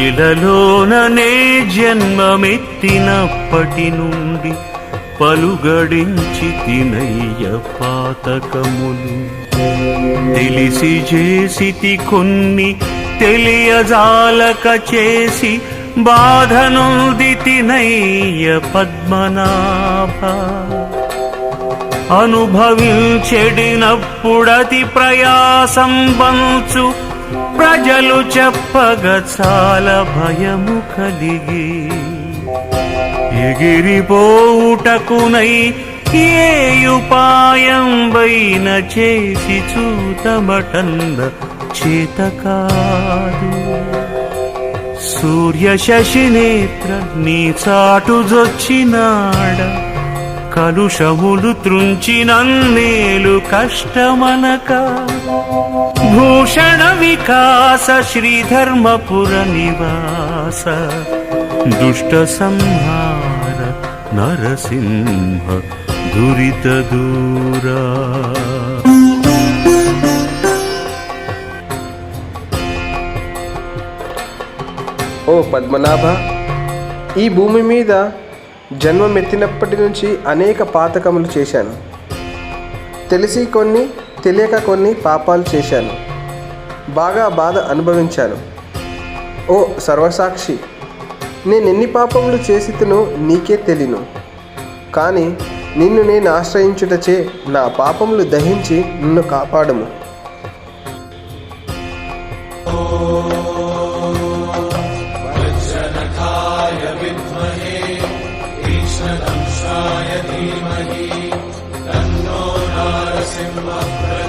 ఎడలోననే జన్మమెత్తినప్పటి నుండి పలుగడించి తినయ్య పాతకములు. తెలిసి చేసి కొన్ని తెలియజాలక చేసి బాధనుది తినయ్య పద్మనాభ. అనుభవించెడినప్పుడతి ప్రయాసం బంచు ప్రజలు చెప్పగ చాలా భయము కలిగి ఎగిరిపోవుటకునై ఉపాయం వైన చేసి చూతమటంద చేత కాదు సూర్య చాటు నీ చాటుజొచ్చినాడ కలుషములు త్రుంచినన్నేలు కష్టమనక భూషణ వికాస శ్రీధర్మపుర నివాస దుష్ట సంహార నరసింహ దురిత దూరా ఓ పద్మనాభ ఈ భూమి మీద జన్మమెత్తినప్పటి నుంచి అనేక పాతకములు చేశాను. తెలిసి కొన్ని తెలియక కొన్ని పాపాలు చేశాను. బాగా బాధ అనుభవించాను. ఓ సర్వసాక్షి నేను ఎన్ని పాపములు చేసితునో నీకే తెలియను కానీ నిన్ను నేను ఆశ్రయించుటచే నా పాపములు దహించి నిన్ను కాపాడము. विद्महे in my prayer.